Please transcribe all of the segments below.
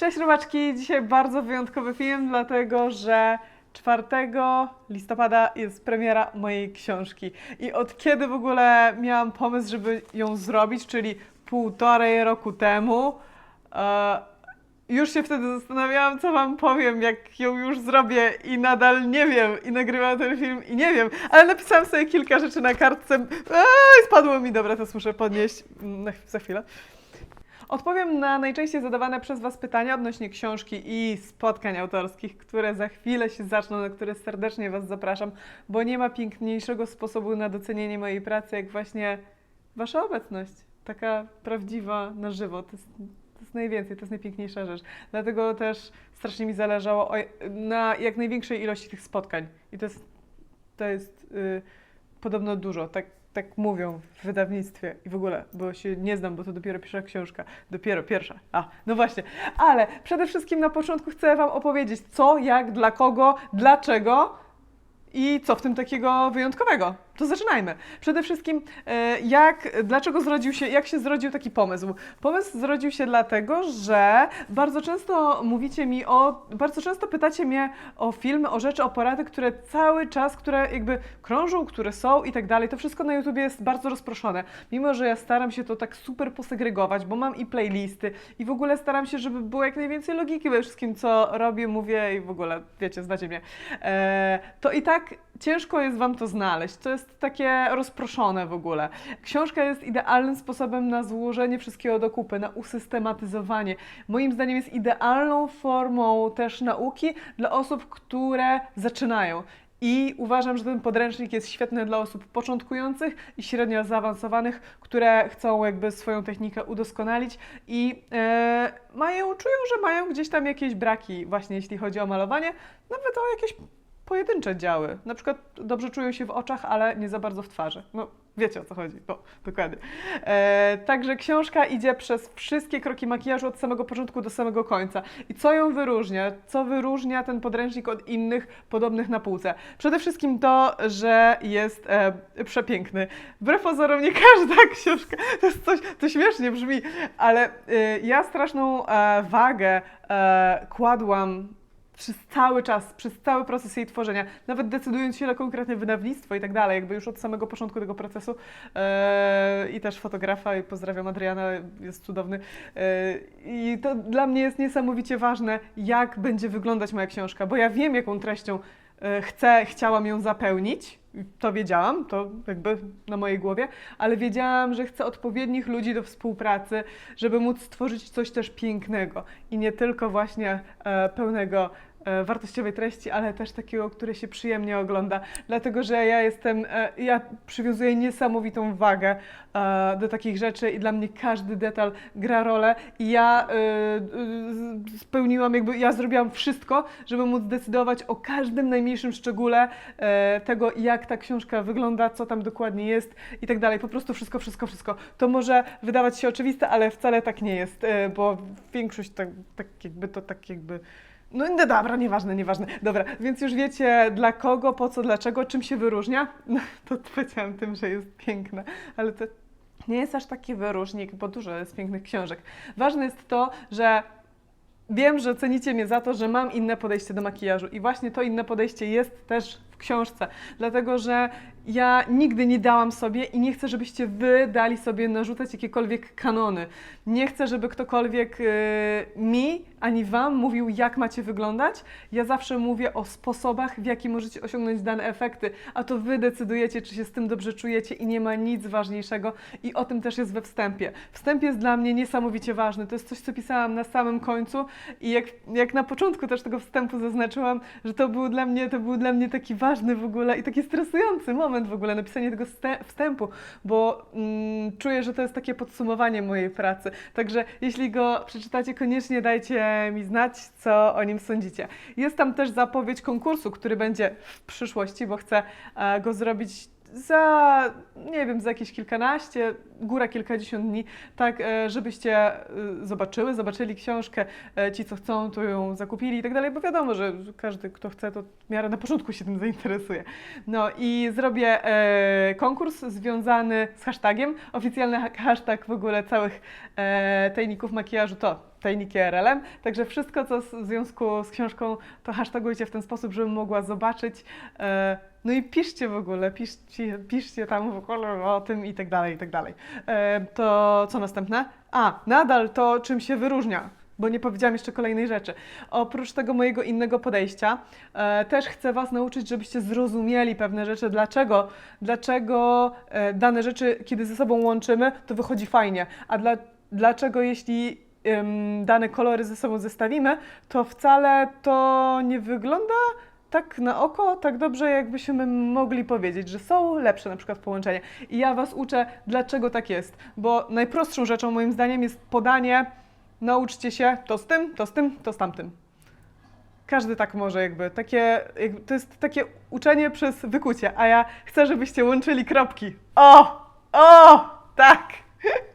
Cześć robaczki, dzisiaj bardzo wyjątkowy film, dlatego że 4 listopada jest premiera mojej książki. I od kiedy w ogóle miałam pomysł, żeby ją zrobić, czyli półtorej roku temu, e, już się wtedy zastanawiałam, co wam powiem, jak ją już zrobię i nadal nie wiem. I nagrywam ten film i nie wiem, ale napisałam sobie kilka rzeczy na kartce. Eee, spadło mi, dobra, to muszę podnieść mm, za chwilę. Odpowiem na najczęściej zadawane przez Was pytania odnośnie książki i spotkań autorskich, które za chwilę się zaczną, na które serdecznie Was zapraszam, bo nie ma piękniejszego sposobu na docenienie mojej pracy, jak właśnie Wasza obecność. Taka prawdziwa, na żywo. To jest, to jest najwięcej, to jest najpiękniejsza rzecz. Dlatego też strasznie mi zależało o, na jak największej ilości tych spotkań. I to jest, to jest y, podobno dużo. Tak, tak mówią w wydawnictwie i w ogóle, bo się nie znam, bo to dopiero pierwsza książka. Dopiero pierwsza. A, no właśnie. Ale przede wszystkim na początku chcę Wam opowiedzieć, co, jak, dla kogo, dlaczego i co w tym takiego wyjątkowego. To zaczynajmy. Przede wszystkim, e, jak, dlaczego zrodził się, jak się zrodził taki pomysł? Pomysł zrodził się dlatego, że bardzo często mówicie mi o, bardzo często pytacie mnie o filmy, o rzeczy, o porady, które cały czas, które jakby krążą, które są i tak dalej. To wszystko na YouTubie jest bardzo rozproszone. Mimo, że ja staram się to tak super posegregować, bo mam i playlisty i w ogóle staram się, żeby było jak najwięcej logiki we wszystkim, co robię, mówię i w ogóle, wiecie, znacie mnie. E, to i tak ciężko jest Wam to znaleźć. To jest takie rozproszone w ogóle. Książka jest idealnym sposobem na złożenie wszystkiego do kupy, na usystematyzowanie. Moim zdaniem jest idealną formą też nauki dla osób, które zaczynają. I uważam, że ten podręcznik jest świetny dla osób początkujących i średnio zaawansowanych, które chcą jakby swoją technikę udoskonalić i e, mają, czują, że mają gdzieś tam jakieś braki, właśnie jeśli chodzi o malowanie, nawet o jakieś pojedyncze działy. Na przykład dobrze czują się w oczach, ale nie za bardzo w twarzy. No, wiecie o co chodzi. No, dokładnie. E, także książka idzie przez wszystkie kroki makijażu od samego początku do samego końca. I co ją wyróżnia? Co wyróżnia ten podręcznik od innych podobnych na półce? Przede wszystkim to, że jest e, przepiękny. Wbrew pozorom nie każda książka, to jest coś, to śmiesznie brzmi, ale e, ja straszną e, wagę e, kładłam przez cały czas, przez cały proces jej tworzenia, nawet decydując się na konkretne wydawnictwo i tak dalej, jakby już od samego początku tego procesu. E, i też fotografa i pozdrawiam Adriana, jest cudowny. E, i to dla mnie jest niesamowicie ważne, jak będzie wyglądać moja książka, bo ja wiem, jaką treścią e, chcę, chciałam ją zapełnić, to wiedziałam, to jakby na mojej głowie, ale wiedziałam, że chcę odpowiednich ludzi do współpracy, żeby móc stworzyć coś też pięknego. I nie tylko właśnie e, pełnego wartościowej treści, ale też takiego, które się przyjemnie ogląda, dlatego że ja jestem, e, ja przywiązuję niesamowitą wagę e, do takich rzeczy i dla mnie każdy detal gra rolę i ja e, e, spełniłam, jakby ja zrobiłam wszystko, żeby móc decydować o każdym najmniejszym szczególe e, tego, jak ta książka wygląda, co tam dokładnie jest i tak dalej. Po prostu wszystko, wszystko, wszystko. To może wydawać się oczywiste, ale wcale tak nie jest, e, bo większość tak, tak jakby to tak jakby no no dobra, nieważne, nieważne. Dobra, więc już wiecie dla kogo, po co, dlaczego, czym się wyróżnia. No, to powiedziałam tym, że jest piękne, ale to nie jest aż taki wyróżnik, bo dużo jest pięknych książek. Ważne jest to, że wiem, że cenicie mnie za to, że mam inne podejście do makijażu i właśnie to inne podejście jest też książce, dlatego że ja nigdy nie dałam sobie i nie chcę, żebyście wy dali sobie narzucać jakiekolwiek kanony. Nie chcę, żeby ktokolwiek y, mi ani wam mówił, jak macie wyglądać. Ja zawsze mówię o sposobach, w jaki możecie osiągnąć dane efekty, a to wy decydujecie, czy się z tym dobrze czujecie i nie ma nic ważniejszego i o tym też jest we wstępie. Wstęp jest dla mnie niesamowicie ważny. To jest coś, co pisałam na samym końcu i jak, jak na początku też tego wstępu zaznaczyłam, że to był dla mnie, to był dla mnie taki ważny w ogóle i taki stresujący moment w ogóle napisanie tego wstępu, bo mm, czuję, że to jest takie podsumowanie mojej pracy. Także jeśli go przeczytacie, koniecznie dajcie mi znać, co o nim sądzicie. Jest tam też zapowiedź konkursu, który będzie w przyszłości, bo chcę e, go zrobić za, nie wiem, za jakieś kilkanaście, góra kilkadziesiąt dni, tak, e, żebyście e, zobaczyły, zobaczyli książkę, e, ci co chcą, to ją zakupili i tak dalej, bo wiadomo, że każdy, kto chce, to w miarę na początku się tym zainteresuje. No i zrobię konkurs związany z hashtagiem. Oficjalny ha- hashtag w ogóle całych tajników makijażu to tajniki RLM, także wszystko, co w związku z książką, to hashtagujcie w ten sposób, żebym mogła zobaczyć. No i piszcie w ogóle, piszcie, piszcie tam w ogóle o tym i tak dalej, i tak dalej. E, to co następne? A, nadal to, czym się wyróżnia, bo nie powiedziałam jeszcze kolejnej rzeczy. Oprócz tego mojego innego podejścia, e, też chcę Was nauczyć, żebyście zrozumieli pewne rzeczy, dlaczego, dlaczego e, dane rzeczy, kiedy ze sobą łączymy, to wychodzi fajnie, a dla, dlaczego jeśli dane kolory ze sobą zestawimy, to wcale to nie wygląda tak na oko, tak dobrze, jakbyśmy mogli powiedzieć, że są lepsze na przykład połączenia. I ja Was uczę, dlaczego tak jest. Bo najprostszą rzeczą moim zdaniem jest podanie, nauczcie się to z tym, to z tym, to z tamtym. Każdy tak może jakby, takie, jakby, to jest takie uczenie przez wykucie, a ja chcę, żebyście łączyli kropki. O! O! Tak!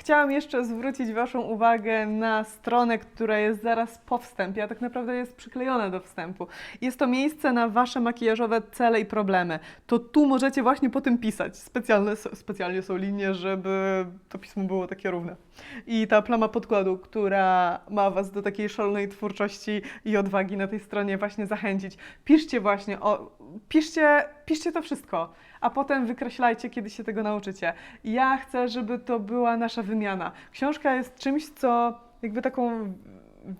Chciałam jeszcze zwrócić Waszą uwagę na stronę, która jest zaraz po wstępie, a tak naprawdę jest przyklejona do wstępu. Jest to miejsce na Wasze makijażowe cele i problemy. To tu możecie właśnie po tym pisać. Specjalne, specjalnie są linie, żeby to pismo było takie równe. I ta plama podkładu, która ma Was do takiej szalonej twórczości i odwagi na tej stronie właśnie zachęcić. Piszcie właśnie, o, piszcie, piszcie to wszystko, a potem wykreślajcie, kiedy się tego nauczycie. Ja chcę, żeby to była nasza wymiana. Książka jest czymś, co jakby taką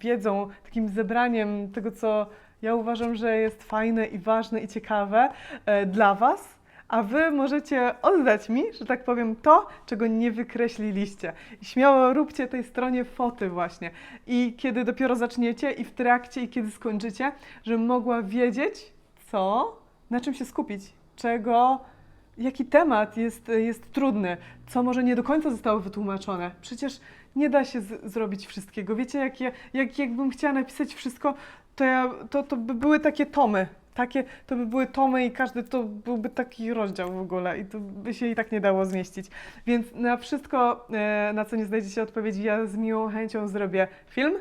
wiedzą, takim zebraniem tego, co ja uważam, że jest fajne i ważne i ciekawe e, dla Was. A wy możecie oddać mi, że tak powiem, to, czego nie wykreśliliście. Śmiało róbcie tej stronie foty właśnie. I kiedy dopiero zaczniecie i w trakcie i kiedy skończycie, żebym mogła wiedzieć, co, na czym się skupić, czego, jaki temat jest, jest trudny, co może nie do końca zostało wytłumaczone. Przecież nie da się z- zrobić wszystkiego. Wiecie, jak, ja, jak, jakbym chciała napisać wszystko, to, ja, to, to by były takie tomy. Takie, to by były tomy i każdy to byłby taki rozdział w ogóle i to by się i tak nie dało zmieścić. Więc na wszystko, e, na co nie znajdziecie odpowiedzi, ja z miłą chęcią zrobię film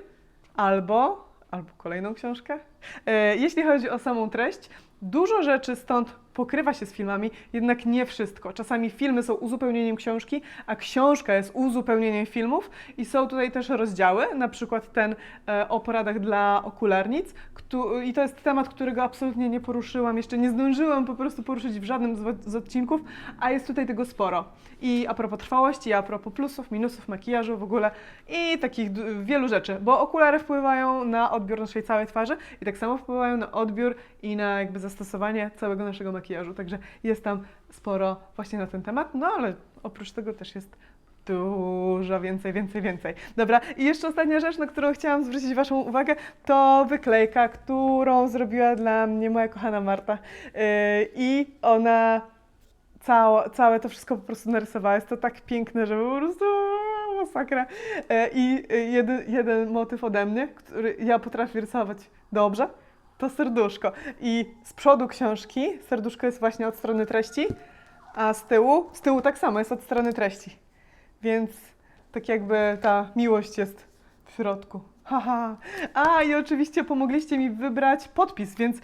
albo, albo kolejną książkę. E, Jeśli chodzi o samą treść, dużo rzeczy stąd pokrywa się z filmami, jednak nie wszystko. Czasami filmy są uzupełnieniem książki, a książka jest uzupełnieniem filmów i są tutaj też rozdziały, na przykład ten e, o poradach dla okularnic i to jest temat, którego absolutnie nie poruszyłam, jeszcze nie zdążyłam po prostu poruszyć w żadnym z, odcinków, a jest tutaj tego sporo. I a propos trwałości, a propos plusów, minusów makijażu w ogóle i takich wielu rzeczy, bo okulary wpływają na odbiór naszej całej twarzy i tak samo wpływają na odbiór i na jakby zastosowanie całego naszego makijażu, także jest tam sporo właśnie na ten temat, no ale oprócz tego też jest dużo więcej, więcej, więcej. Dobra, i jeszcze ostatnia rzecz, na którą chciałam zwrócić Waszą uwagę, to wyklejka, którą zrobiła dla mnie moja kochana Marta. Yy, I ona całe, całe to wszystko po prostu narysowała. Jest to tak piękne, że po prostu masakra. Yy, I yy, jeden, jeden motyw ode mnie, który ja potrafię rysować dobrze, to serduszko. I z przodu książki serduszko jest właśnie od strony treści, a z tyłu, z tyłu tak samo jest od strony treści. Więc tak jakby ta miłość jest w środku. Haha. A i oczywiście pomogliście mi wybrać podpis, więc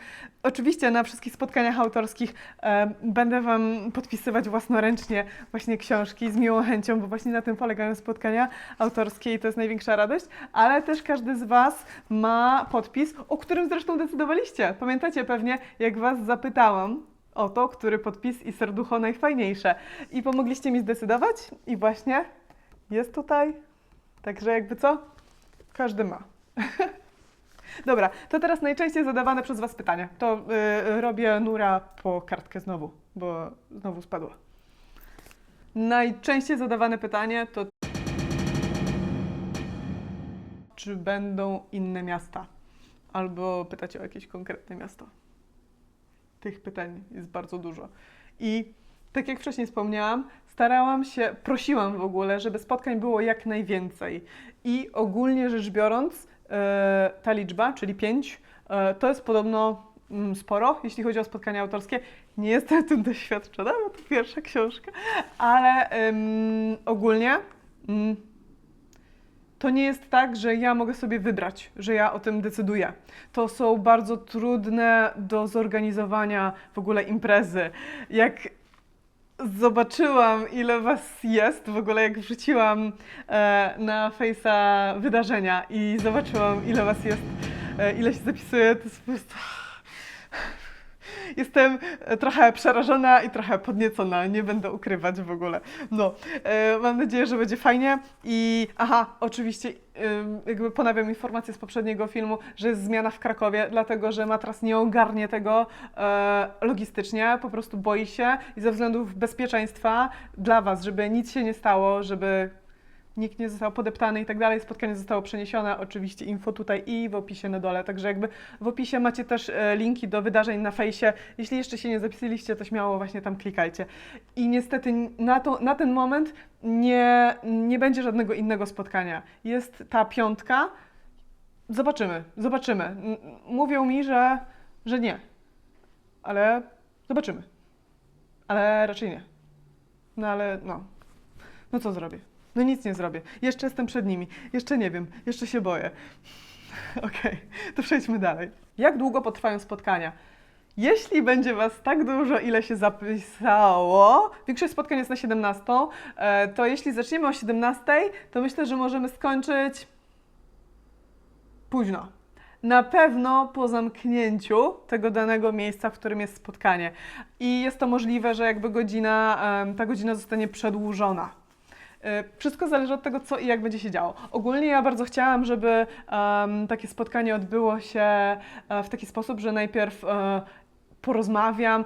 oczywiście na wszystkich spotkaniach autorskich e, będę Wam podpisywać własnoręcznie właśnie książki z miłą chęcią, bo właśnie na tym polegają spotkania autorskie i to jest największa radość, ale też każdy z Was ma podpis, o którym zresztą decydowaliście. Pamiętacie pewnie, jak Was zapytałam, o to, który podpis i serducho najfajniejsze. I pomogliście mi zdecydować i właśnie jest tutaj. Także jakby co? Każdy ma. Dobra, to teraz najczęściej zadawane przez Was pytania. To yy, robię nura po kartkę znowu, bo znowu spadła. Najczęściej zadawane pytanie to czy będą inne miasta? Albo pytacie o jakieś konkretne miasto tych pytań jest bardzo dużo. I tak jak wcześniej wspomniałam, starałam się, prosiłam w ogóle, żeby spotkań było jak najwięcej. I ogólnie rzecz biorąc, e, ta liczba, czyli pięć, e, to jest podobno mm, sporo, jeśli chodzi o spotkania autorskie. Nie jestem tym doświadczona, bo to pierwsza książka, ale ym, ogólnie ym, to nie jest tak, że ja mogę sobie wybrać, że ja o tym decyduję. To są bardzo trudne do zorganizowania w ogóle imprezy. Jak zobaczyłam, ile was jest, w ogóle jak wrzuciłam e, na Face'a wydarzenia i zobaczyłam, ile was jest, e, ile się zapisuje, to jest po prostu... Jestem e, trochę przerażona i trochę podniecona, nie będę ukrywać w ogóle. No, e, mam nadzieję, że będzie fajnie i aha, oczywiście jakby ponawiam informację z poprzedniego filmu, że jest zmiana w Krakowie, dlatego że matras nie ogarnie tego e, logistycznie, po prostu boi się i ze względów bezpieczeństwa dla Was, żeby nic się nie stało, żeby nikt nie został podeptany i tak dalej. Spotkanie zostało przeniesione, oczywiście info tutaj i w opisie na dole. Także jakby w opisie macie też e, linki do wydarzeń na fejsie. Jeśli jeszcze się nie zapisaliście, to śmiało właśnie tam klikajcie. I niestety na, to, na ten moment nie, nie będzie żadnego innego spotkania. Jest ta piątka. Zobaczymy, zobaczymy. Mówią mi, że, że nie. Ale zobaczymy. Ale raczej nie. No ale no. No co zrobię? No nic nie zrobię. Jeszcze jestem przed nimi. Jeszcze nie wiem. Jeszcze się boję. Okej, to przejdźmy dalej. Jak długo potrwają spotkania? Jeśli będzie Was tak dużo, ile się zapisało, większość spotkań jest na 17, e, to jeśli zaczniemy o 17, to myślę, że możemy skończyć późno. Na pewno po zamknięciu tego danego miejsca, w którym jest spotkanie. I jest to możliwe, że jakby godzina, ta godzina zostanie przedłużona. E, Wszystko zależy od tego, co i jak będzie się działo. Ogólnie ja bardzo chciałam, żeby em, takie spotkanie odbyło się e, w taki sposób, że najpierw e, porozmawiam,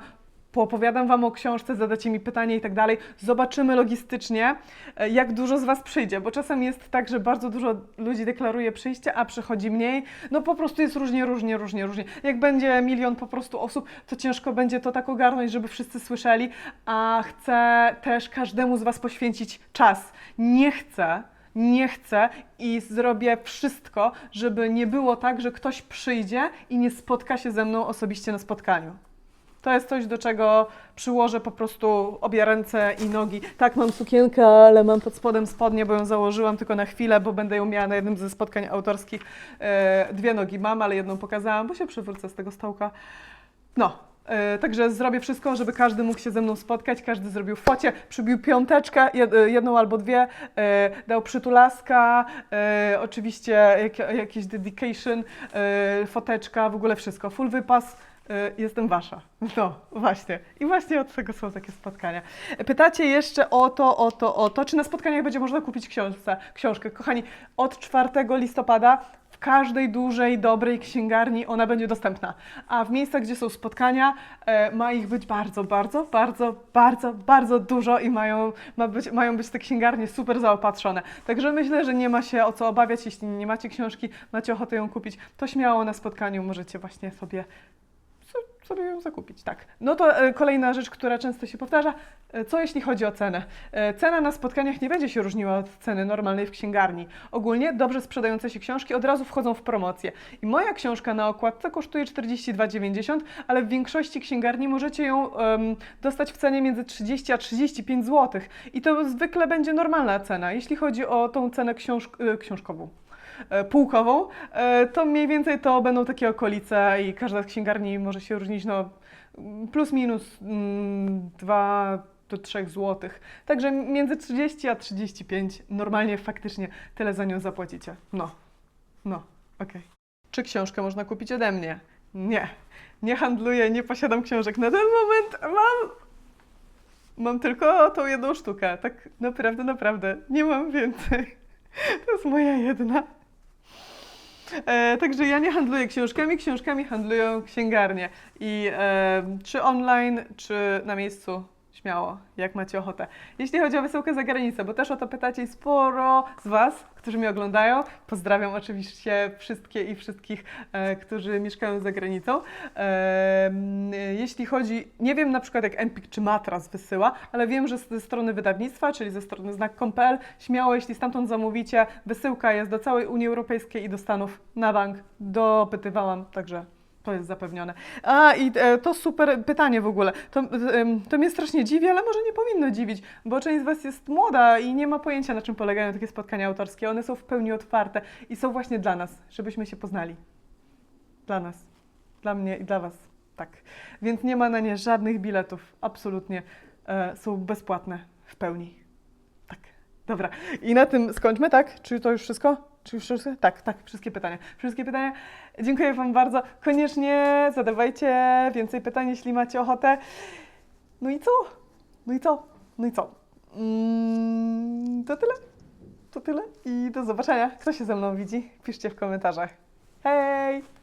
poopowiadam Wam o książce, zadacie mi pytanie i tak dalej. Zobaczymy logistycznie, e, jak dużo z Was przyjdzie, bo czasem jest tak, że bardzo dużo ludzi deklaruje przyjście, a przychodzi mniej. No po prostu jest różnie, różnie, różnie, różnie. Jak będzie milion po prostu osób, to ciężko będzie to tak ogarnąć, żeby wszyscy słyszeli, a chcę też każdemu z Was poświęcić czas. Nie chcę, nie chcę i zrobię wszystko, żeby nie było tak, że ktoś przyjdzie i nie spotka się ze mną osobiście na spotkaniu. To jest coś, do czego przyłożę po prostu obie ręce i nogi. Tak, mam sukienkę, ale mam pod spodem spodnie, bo ją założyłam tylko na chwilę, bo będę ją miała na jednym ze spotkań autorskich. E, dwie nogi mam, ale jedną pokazałam, bo się przywrócę z tego stołka. No, e, także zrobię wszystko, żeby każdy mógł się ze mną spotkać, każdy zrobił focie, przybił piąteczkę, jed, jedną albo dwie, e, dał przytulaska, oczywiście jak, jakieś dedication, foteczka, w ogóle wszystko, full wypas. E, Jestem wasza. No, właśnie. I właśnie od tego są takie spotkania. Pytacie jeszcze o to, o to, o to, czy na spotkaniach będzie można kupić książce, książkę. Kochani, od 4 listopada w każdej dużej, dobrej księgarni ona będzie dostępna. A w miejscach, gdzie są spotkania, e, ma ich być bardzo, bardzo, bardzo, bardzo, bardzo dużo i mają, ma być, mają być te księgarnie super zaopatrzone. Także myślę, że nie ma się o co obawiać, jeśli nie macie książki, macie ochotę ją kupić, to śmiało na spotkaniu możecie właśnie sobie so- sobie ją zakupić, tak. No to e, kolejna rzecz, która często się powtarza, e, co jeśli chodzi o cenę? E, cena na spotkaniach nie będzie się różniła od ceny normalnej w księgarni. Ogólnie dobrze sprzedające się książki od razu wchodzą w promocję. I moja książka na okładce kosztuje 42,90, ale w większości księgarni możecie ją dostać w cenie między 30 a 35 zł. I to zwykle będzie normalna cena, jeśli chodzi o tą cenę e, książkową półkową, e, to mniej więcej to będą takie okolice i każda z księgarni może się różnić no, plus minus 2 do 3 zł. Także między 30 a 35 normalnie faktycznie tyle za nią zapłacicie. No, no, okej. Czy książkę można kupić ode mnie? Nie. Nie handluję, nie posiadam książek. Na ten moment mam Mam tylko tą jedną sztukę. Tak naprawdę, naprawdę. Nie mam więcej. To jest moja jedna. E, także ja nie handluję książkami, książkami handlują księgarnie. I e, czy online, czy na miejscu, śmiało, jak macie ochotę. Jeśli chodzi o wysyłkę za granicę, bo też o to pytacie sporo z Was, którzy mnie oglądają. Pozdrawiam oczywiście wszystkie i wszystkich, e, którzy mieszkają za granicą. E, jeśli chodzi, nie wiem na przykład jak Empik czy Matras wysyła, ale wiem, że ze strony wydawnictwa, czyli ze strony znak.com.pl, śmiało, jeśli stamtąd zamówicie, wysyłka jest do całej Unii Europejskiej i do Stanów na bank. Dopytywałam, także To jest zapewnione. A i e, to super pytanie w ogóle. To, em, to mnie strasznie dziwi, ale może nie powinno dziwić, bo część z Was jest młoda i nie ma pojęcia, na czym polegają takie spotkania autorskie. One są w pełni otwarte i są właśnie dla nas, żebyśmy się poznali. Dla nas, dla mnie i dla Was. Tak. Więc nie ma na nie żadnych biletów. Absolutnie. E, są bezpłatne w pełni. Tak. Dobra. I na tym skończmy, tak? Czy to już wszystko? Czy już wszystko? Tak, tak, wszystkie pytania. Wszystkie pytania. Dziękuję Wam bardzo. Koniecznie zadawajcie więcej pytań, jeśli macie ochotę. No i co? No i co? No i co? Mm, to tyle. To tyle i do zobaczenia. Kto się ze mną widzi? Piszcie w komentarzach. Hej!